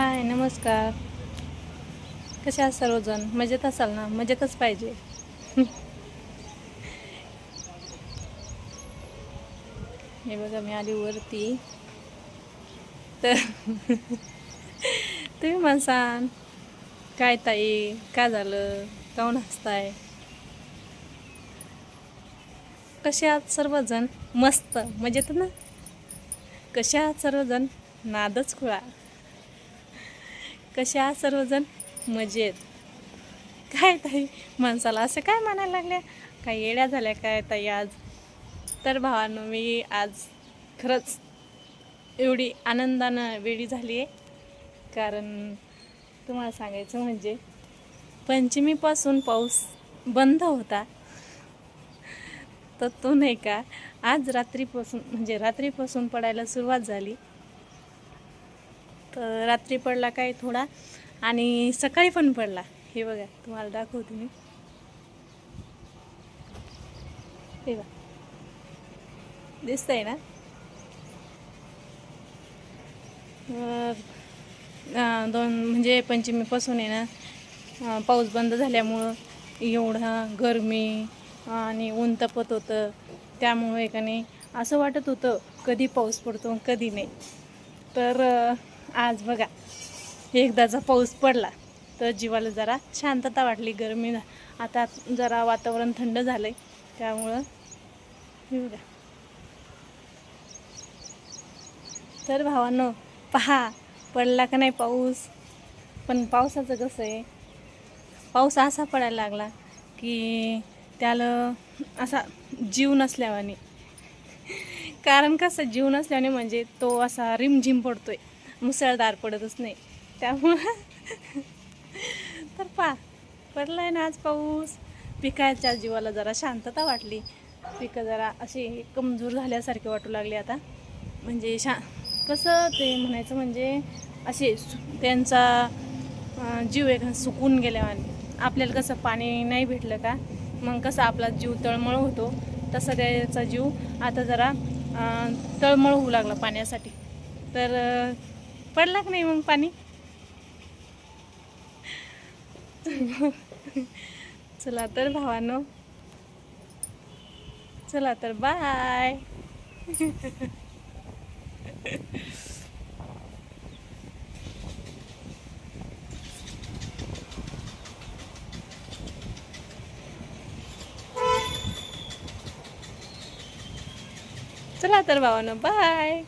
हाय नमस्कार. कसे आहात सर्वजण? मजेत असाल ना? मजेतच पाहिजे. हे बघा मी आली वरती. तर तुम्ही म्हणसान काय ताई? काय झालं? काऊन हसताय? कसे आहात सर्वजण? मस्त मजेत ना? कसे आहात सर्वजण? नादच खुळा. कसे सर्वजण? मजेत. काय ताई? माणसाला असं काय म्हणायला लागल्या? काय येड्या झाल्या काय ताई आज? तर भावानं मी आज खरंच एवढी आनंदानं वेळी झाली आहे कारण तुम्हाला सांगायचं म्हणजे पंचमीपासून पाऊस बंद होता. तर तो नाही का आज रात्रीपासून म्हणजे रात्रीपासून पडायला सुरुवात झाली. तर रात्री पडला काय थोडा आणि सकाळी पण पडला. हे बघा तुम्हाला दाखवते मी. हे बघा. आहे ना? दोन म्हणजे पंचमीपासून आहे ना पाऊस बंद झाल्यामुळं एवढा गरमी आणि ऊन तपत होतं. त्यामुळे का नाही असं वाटत होतं कधी पाऊस पडतो कधी नाही. तर आज बघा एकदाचा पाऊस पडला तर जीवाला जरा शांतता वाटली गरमी आता जरा वातावरण थंड झालं आहे त्यामुळं हे बघा. तर भावांनो पहा पडला का नाही पाऊस? पण पावसाचं कसं आहे पाऊस असा पडायला लागला की त्याला असा जीव नसल्यावाने. कारण कसं जीव नसल्याने म्हणजे तो असा रिमझिम पडतोय. मुसळधार पडतच नाही. त्यामुळं तर पा आहे ना आज पाऊस. पिकाच्या जीवाला जरा शांतता वाटली. पिकं जरा अशी कमजोर झाल्यासारखे वाटू लागले आता. म्हणजे शा कसं ते म्हणायचं म्हणजे असे त्यांचा जीव एक सुकून गेल्यावाने आपल्याला कसं पाणी नाही भेटलं का? मग कसं आपला जीव तळमळ होतो. तसं त्याचा जीव आता जरा तळमळ होऊ लागला पाण्यासाठी. तर पडला का नाही मग पाणी? चला तर भावानो. चला तर बाय. चला तर भावानो बाय.